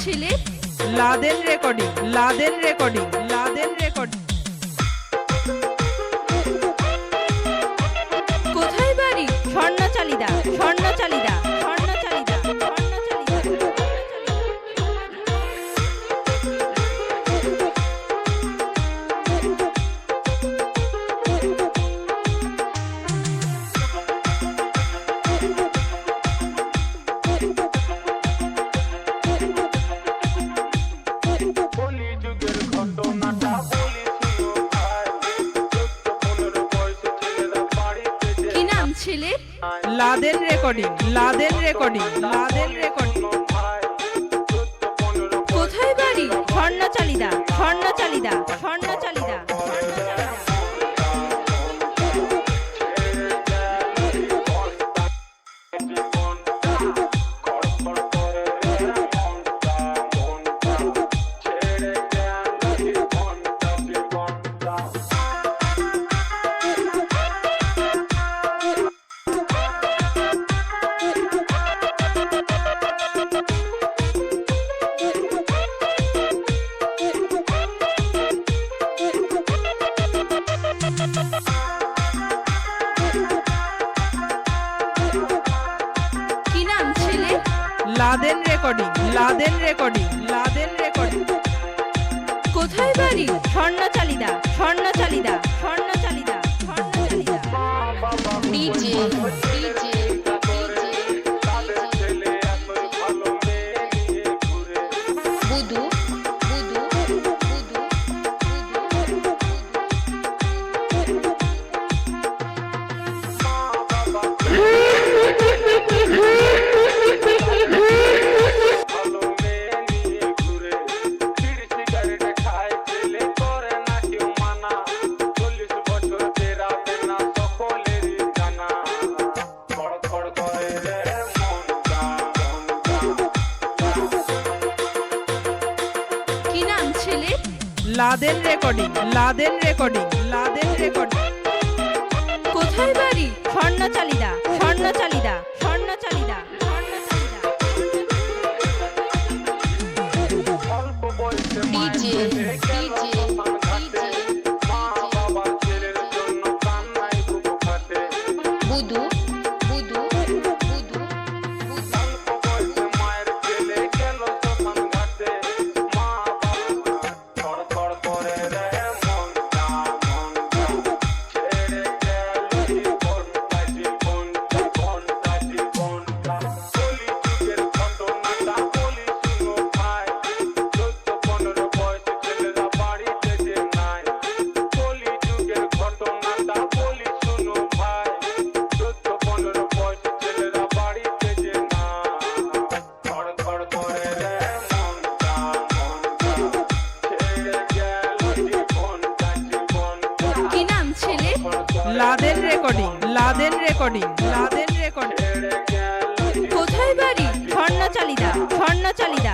শুনছিলি Laden recording Laden recording Laden recording. Laden recording Laden recording Laden recording. কোথায় বাড়ি? স্বর্ণচালিদা স্বর্ণচালিদা স্বর্ণ Laden recording Laden recording Laden recording. কোথায় বাড়ি? স্বর্ণচালিদা স্বর্ণচালিদা স্বর্ণচালিদা স্বর্ণচালিদা DJ. Laden recording Laden recording Laden recording. কোথায় বাড়ি? স্বর্ণচালিদা স্বর্ণচালিদা স্বর্ণচালিদা স্বর্ণচালিদা DJ DJ. Recording Laden recording Laden recording কোথায় বাড়ি? স্বর্ণচালিদা স্বর্ণচালিদা